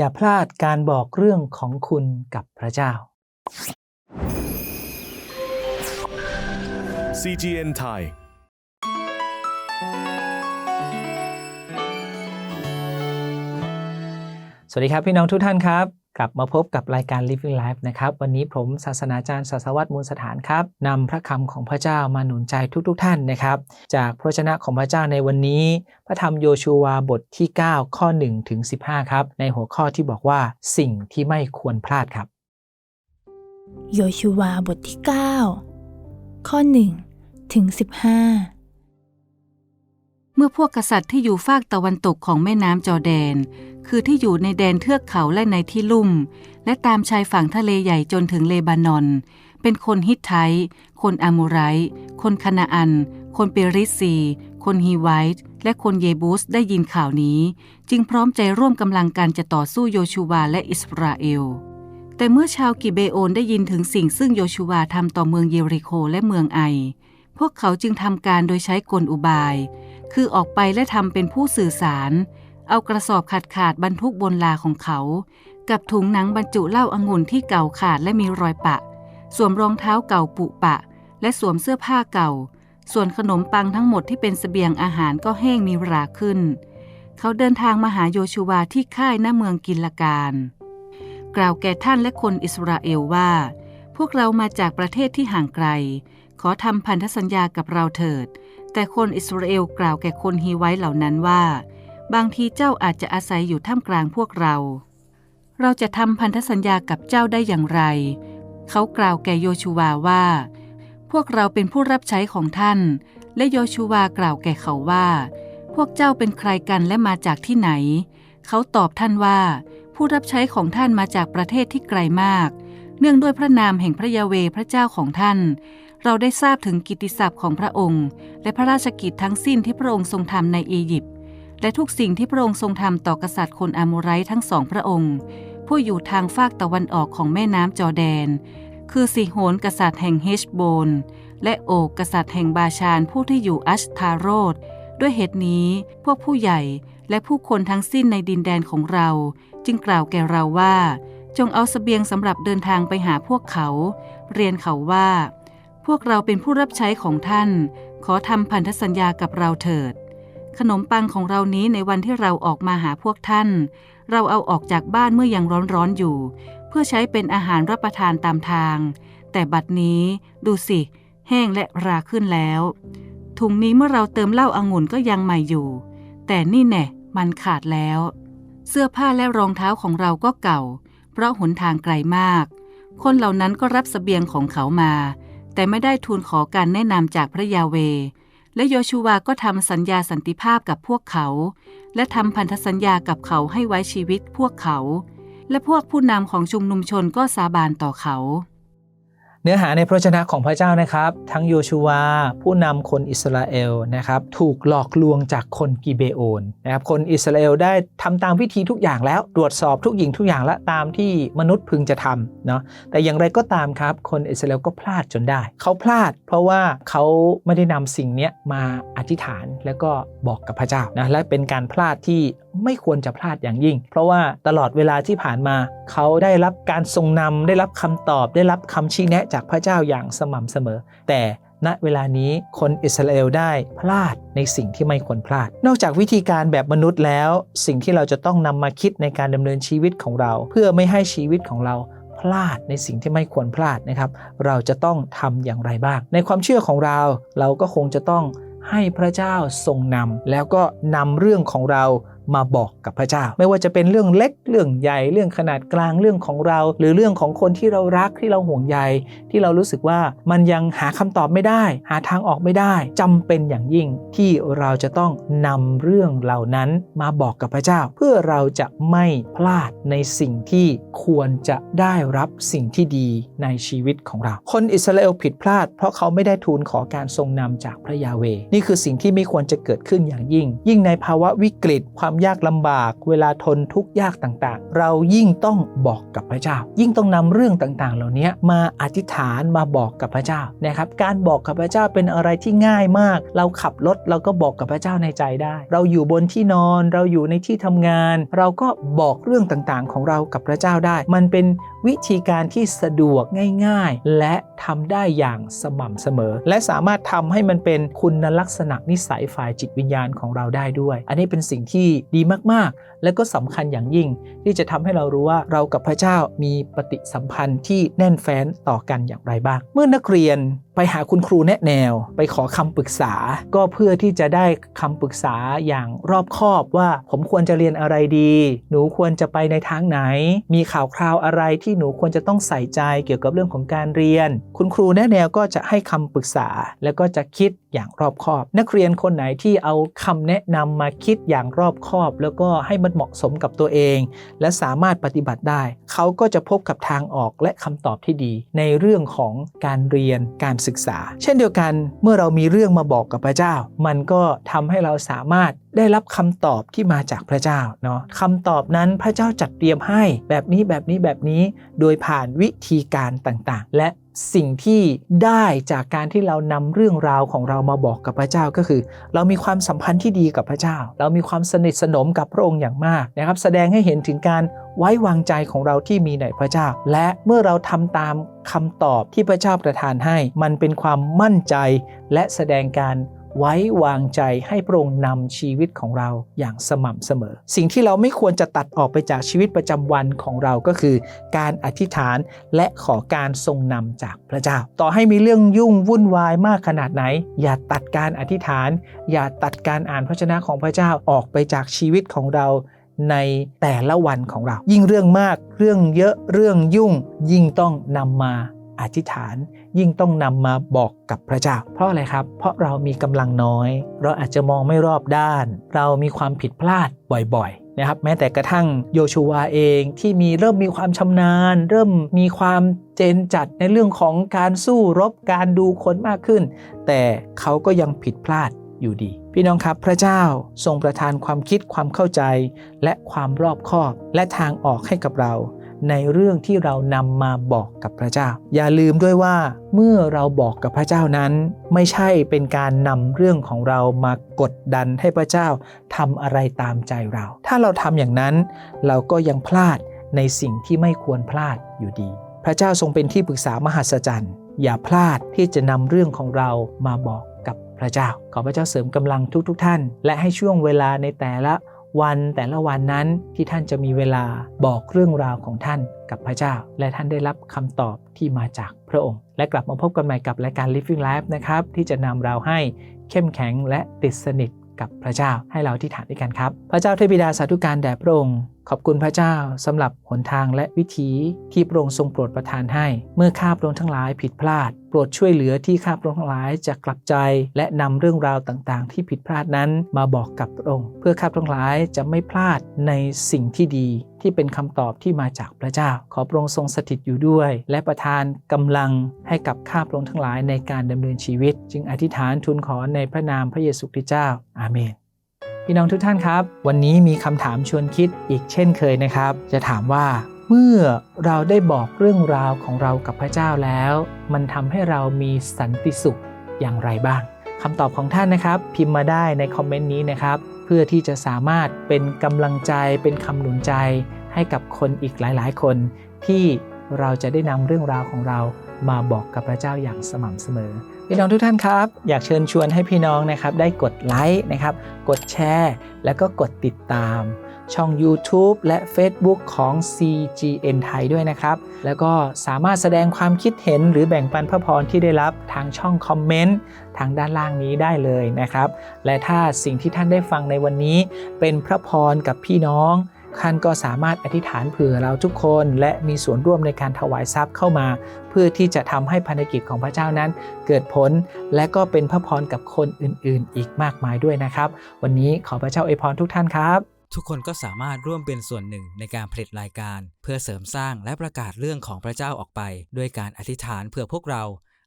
อย่าพลาดการบอกเรื่องของคุณกับพระเจ้า CGN Thai สวัสดีครับพี่น้องทุกท่านครับ กลับมาพบกับรายการ Living Life นะครับ วันนี้ผมศาสนาจารย์ศาสวัตมูลสถานครับนำพระคำของพระเจ้ามาหนุนใจทุกๆทท่านนะครับ จากพระชนะของพระเจ้าในวันนี้ พระธรรมโยชูวาบทที่ 9 ข้อ1ถึง15 ครับ ในหัวข้อที่บอกว่าสิ่งที่ไม่ควรพลาดครับ โยชูวาบทที่ 9 ข้อ1ถึง15 เมื่อพวกกษัตริย์ที่อยู่ฝากตะวันตกของแม่น้ำจอแดน คือที่อยู่ในแดนเทือกเขาและในที่ลุ่ม และตามชายฝั่งทะเลใหญ่จนถึงเลบานอน เป็นคนฮิตไทต์คนอามูไรต์คนคานาอัน คนเปริซี คนฮีไวท์และคนเยบูสได้ยินข่าวนี้ จึงพร้อมใจร่วมกำลังกันจะต่อสู้โยชูวาและอิสราเอลแต่เมื่อชาวกิเบโอนได้ยินถึงสิ่งซึ่งโยชูวาทำต่อเมืองเยริโคและเมืองไอ พวกเขาจึงทำการโดยใช้กลอุบาย คือออกไปและทำเป็นผู้สื่อสาร เอากระสอบขาดขาดบรรทุกบนลาของเขา กับถุงหนังบรรจุเหล้าองุ่นที่เก่าขาดและมีรอยปะ สวมรองเท้าเก่าปุปะ และสวมเสื้อผ้าเก่า ส่วนขนมปังทั้งหมดที่เป็นเสบียงอาหารก็แห้งมีราขึ้น เขาเดินทางมาหาโยชูวาที่ค่ายหน้าเมืองกินลการ กล่าวแก่ท่านและคนอิสราเอลว่า พวกเรามาจากประเทศที่ห่างไกล ขอทำพันธสัญญากับเราเถิด แต่คนอิสราเอลกล่าวแก่คนฮีไว้เหล่านั้นว่า บางทีเจ้าอาจจะอาศัยอยู่ท่ามกลางพวกเรา เราจะทำพันธสัญญากับเจ้าได้อย่างไร เขากล่าวแก่โยชูวาว่า พวกเราเป็นผู้รับใช้ของท่าน และโยชูวากล่าวแก่เขาว่า พวกเจ้าเป็นใครกันและมาจากที่ไหน เขาตอบท่านว่า ผู้รับใช้ของท่านมาจากประเทศที่ไกลมาก เนื่องด้วยพระนามแห่งพระยาเวพระเจ้าของท่าน เราได้ทราบถึงกิตติศัพท์ของพระองค์ และพระราชกิจทั้งสิ้นที่พระองค์ทรงทำในอียิปต์และทุกสิ่งที่พระองค์ทรงทำต่อกษัตริย์คนอาโมไรทั้งสองพระองค์ ผู้อยู่ทางฝากตะวันออกของแม่น้ำจอแดน คือสิโหนกษัตริย์แห่งเฮชโบน และโอกกษัตริย์แห่งบาชานผู้ที่อยู่อัชทาโรดด้วยเหตุนี้พวกผู้ใหญ่และผู้คนทั้งสิ้นในดินแดนของเรา จึงกล่าวแก่เราว่า จงเอาเสบียงสำหรับเดินทางไปหาพวกเขา เรียนเขาว่า พวกเราเป็นผู้รับใช้ของท่าน ขอทำพันธสัญญากับเราเถิด ขนมปังของเรานี้ในวันที่เราออกมาหาพวกท่าน เราเอาออกจากบ้านเมื่อยังร้อนๆอยู่ เพื่อใช้เป็นอาหารรับประทานตามทาง แต่บัดนี้ดูสิ แห้งและราขึ้นแล้ว ถุงนี้เมื่อเราเติมเหล้าอางุ่นก็ยังใหม่อยู่ แต่นี่แน่มันขาดแล้ว เสื้อผ้าและรองเท้าของเราก็เก่า เพราะหนทางไกลมาก คนเหล่านั้นก็รับสเสบียงของเขามา แต่ไม่ได้ทูลขอการแนะนำจากพระยาเว และโยชูวาก็ทำสัญญาสันติภาพกับพวกเขา และทำพันธสัญญากับเขาให้ไว้ชีวิตพวกเขา และพวกผู้นำของชุมนุมชนก็สาบานต่อเขา นื้อหาในพระวจนะของพระเจ้านะครับ ทั้งโยชูวาผู้นำคนอิสราเอลนะครับถูกหลอกลวงจากคนกิเบโอนนะครับคนอิสราเอลได้ทำตามวิธีทุกอย่างแล้วตรวจสอบทุกอย่างทุกอย่างและตามที่มนุษย์พึงจะทำเนาะแต่อย่างไรก็ตามครับ คนอิสราเอลก็พลาดจนได้ เขาพลาด เพราะว่าเขาไม่ได้นำสิ่งนี้มาอธิษฐานแล้วก็บอกกับพระเจ้านะและเป็นการพลาดที่ ไม่ควรจะพลาดอย่างยิ่ง เพราะว่าตลอดเวลาที่ผ่านมา เขาได้รับการทรงนำได้รับคำตอบ ได้รับคำชี้แนะจากพระเจ้าอย่างสม่ำเสมอ แต่ณเวลานี้คนอิสราเอลได้พลาดในสิ่งที่ไม่ควรพลาด นอกจากวิธีการแบบมนุษย์แล้ว สิ่งที่เราจะต้องนำมาคิดในการดำเนินชีวิตของเรา เพื่อไม่ให้ชีวิตของเราพลาดในสิ่งที่ไม่ควรพลาดนะครับ เราจะต้องทำอย่างไรบ้าง ในความเชื่อของเรา เราก็คงจะต้องให้พระเจ้าทรงนำแล้วก็นำเรื่องของเรา มาบอกกับพระเจ้า ไม่ว่าจะเป็นเรื่องเล็กเรื่องใหญ่เรื่องขนาดกลางเรื่องของเรา หรือเรื่องของคนที่เรารักที่เราห่วงใย ที่เรารู้สึกว่ามันยังหาคำตอบไม่ได้ หาทางออกไม่ได้จำเป็นอย่างยิ่งที่เราจะต้องนำเรื่องเหล่านั้นมาบอกกับพระเจ้า เพื่อเราจะไม่พลาดในสิ่งที่ควรจะได้รับสิ่งที่ดีในชีวิตของเรา คนอิสราเอลผิดพลาด เพราะเขาไม่ได้ทูลขอการทรงนำจากพระยาเวนี่คือสิ่งที่ไม่ควรจะเกิดขึ้นอย่างยิ่ง ยิ่งในภาวะวิกฤตความยากลำบาก เวลาทนทุกข์ยากต่างๆ เรายิ่งต้องบอกกับพระเจ้า ยิ่งต้องนำเรื่องต่างๆ เหล่านี้มาอธิษฐานมาบอกกับพระเจ้านะครับการบอกกับพระเจ้าเป็นอะไรที่ง่ายมาก เราขับรถเราก็บอกกับพระเจ้าในใจได้ เราอยู่บนที่นอนเราอยู่ในที่ทำงาน เราก็บอกเรื่องต่างๆ ของเรากับพระเจ้าได้ มันเป็นวิธีการที่สะดวกง่าย ๆ และทำได้อย่างสม่ำเสมอ และสามารถทำให้มันเป็นคุณลักษณะนิสัยฝ่ายจิตวิญญาณของเราได้ด้วย อันนี้เป็นสิ่งที่ดีมากๆ และก็สำคัญอย่างยิ่ง ที่จะทำให้เรารู้ว่าเรากับพระเจ้ามีปฏิสัมพันธ์ที่แน่นแฟ้นต่อกันอย่างไรบ้าง เมื่อนักเรียน ไปหาคุณครูแนะแนว ไปขอคำปรึกษา ก็เพื่อที่จะได้คำปรึกษาอย่างรอบคอบว่าผมควรจะเรียนอะไรดี หนูควรจะไปในทางไหน มีข่าวคราวอะไรที่หนูควรจะต้องใส่ใจเกี่ยวกับเรื่องของการเรียน คุณครูแนะแนวก็จะให้คำปรึกษา แล้วก็จะคิดอย่างรอบคอบ นักเรียนคนไหนที่เอาคำแนะนำมาคิดอย่างรอบคอบ แล้วก็ให้มันเหมาะสมกับตัวเอง และสามารถปฏิบัติได้ เขาก็จะพบกับทางออกและคำตอบที่ดี ในเรื่องของการเรียนการศึกษา เช่นเดียวกันเมื่อเรามีเรื่องมาบอกกับพระเจ้า มันก็ทำให้เราสามารถได้รับคำตอบที่มาจากพระเจ้าเนาะคำตอบนั้นพระเจ้าจัดเตรียมให้แบบนี้แบบนี้แบบนี้ โดยผ่านวิธีการต่างๆ และสิ่งที่ได้จากการที่เรานำเรื่องราวของเรามาบอกกับพระเจ้าก็คือ เรามีความสัมพันธ์ที่ดีกับพระเจ้า เรามีความสนิทสนมกับพระองค์อย่างมากนะครับ แสดงให้เห็นถึงการไว้วางใจของเราที่มีในพระเจ้า และเมื่อเราทำตามคำตอบที่พระเจ้าประทานให้ มันเป็นความมั่นใจและแสดงการ ไว้วางใจให้พระองค์นำชีวิตของเราอย่างสม่ำเสมอ สิ่งที่เราไม่ควรจะตัดออกไปจากชีวิตประจำวันของเราก็คือ การอธิษฐานและขอการทรงนำจากพระเจ้า ต่อให้มีเรื่องยุ่งวุ่นวายมากขนาดไหน อย่าตัดการอธิษฐาน อย่าตัดการอ่านพระชนะของพระเจ้าออกไปจากชีวิตของเราในแต่ละวันของเรา ยิ่งเรื่องมาก เรื่องเยอะ เรื่องยุ่ง ยิ่งต้องนำมาอธิษฐาน ยิ่งต้องนำมาบอกกับพระเจ้า เพราะอะไรครับ เพราะเรามีกำลังน้อย เราอาจจะมองไม่รอบด้าน เรามีความผิดพลาดบ่อยๆนะครับ แม้แต่กระทั่งโยชูวาเองที่มีเริ่มมีความชำนาญ เริ่มมีความเจนจัดในเรื่องของการสู้รบการดูคนมากขึ้น แต่เขาก็ยังผิดพลาดอยู่ดี พี่น้องครับพระเจ้าทรงประทานความคิดความเข้าใจ และความรอบคอบและทางออกให้กับเรา ในเรื่องที่เรานำมาบอกกับพระเจ้า อย่าลืมด้วยว่าเมื่อเราบอกกับพระเจ้านั้น ไม่ใช่เป็นการนำเรื่องของเรามากดดันให้พระเจ้าทำอะไรตามใจเรา ถ้าเราทำอย่างนั้น เราก็ยังพลาดในสิ่งที่ไม่ควรพลาดอยู่ดี พระเจ้าทรงเป็นที่ปรึกษามหัศจรรย์ อย่าพลาดที่จะนำเรื่องของเรามาบอกกับพระเจ้า ขอพระเจ้าเสริมกำลังทุกๆทท่าน และให้ช่วงเวลาในแต่ละ วันแต่ละวันนั้นที่ท่านจะมีเวลาบอกเรื่องราวของท่านกับพระเจ้า และท่านได้รับคำตอบที่มาจากพระองค์ และกลับมาพบกันใหม่กับรายการ Living Life นะครับ ที่จะนำเราให้เข้มแข็งและติดสนิทกับพระเจ้าให้เราที่ฐานด้วยกันครับ พระเจ้าเทพบิดาสาธุการแด่พระองค์ ขอบคุณพระเจ้าสำหรับหนทางและวิธีที่พระองค์ทรงโปรดประทานให้ เมื่อข้าพระองค์ทั้งหลายผิดพลาด โปรดช่วยเหลือที่ข้าพระองค์ทั้งหลายจะกลับใจ และนำเรื่องราวต่างๆ ที่ผิดพลาดนั้นมาบอกกับพระองค์ เพื่อข้าพระองค์ทั้งหลายจะไม่พลาดในสิ่งที่ดี ที่เป็นคำตอบที่มาจากพระเจ้า ขอพระองค์ทรงสถิตอยู่ด้วย และประทานกำลังให้กับข้าพระองค์ทั้งหลายในการดำเนินชีวิต จึงอธิษฐานทูลขอในพระนามพระเยซูคริสต์เจ้าอาเมน พี่น้องทุกท่านครับ วันนี้มีคำถามชวนคิดอีกเช่นเคยนะครับ จะถามว่า เมื่อเราได้บอกเรื่องราวของเรากับพระเจ้าแล้ว มันทำให้เรามีสันติสุขอย่างไรบ้างคำตอบของท่านนะครับ พิมพ์มาได้ในคอมเมนต์นี้นะครับ เพื่อที่จะสามารถเป็นกำลังใจเป็นคำหนุนใจ ให้กับคนอีกหลาย ๆ คน ที่เราจะได้นำเรื่องราวของเรามาบอกกับพระเจ้าอย่างสม่ำเสมอ พี่น้องทุกท่านครับ อยากเชิญชวนให้พี่น้องนะครับได้กดไลค์นะครับ กดแชร์ แล้วก็กดติดตาม ช่อง YouTube และ Facebook ของ CGN ไทยด้วยนะครับ แล้วก็สามารถแสดงความคิดเห็นหรือแบ่งปันพระพรที่ได้รับทางช่องคอมเมนต์ทางด้านล่างนี้ได้เลยนะครับ และถ้าสิ่งที่ท่านได้ฟังในวันนี้ เป็นพระพรกับพี่น้อง ท่านก็สามารถอธิษฐานเผื่อเราทุกคนและมีส่วนร่วมในการถวายทรัพย์เข้ามา เพื่อที่จะทำให้ภารกิจของพระเจ้านั้น เกิดผลและก็เป็นพระพรกับคนอื่นๆ อีกมากมายด้วยนะครับ วันนี้ขอพระเจ้าอวยพรทุกท่านครับ ทุกคนก็สามารถร่วมเป็นส่วนหนึ่งในการผลิตรายการ เพื่อเสริมสร้างและประกาศเรื่องของพระเจ้าออกไป ด้วยการอธิษฐานเพื่อพวกเรา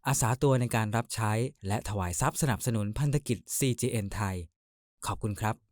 อาสาตัวในการรับใช้ และถวายทรัพย์สนับสนุนพันธกิจ CGN ไทย ขอบคุณครับ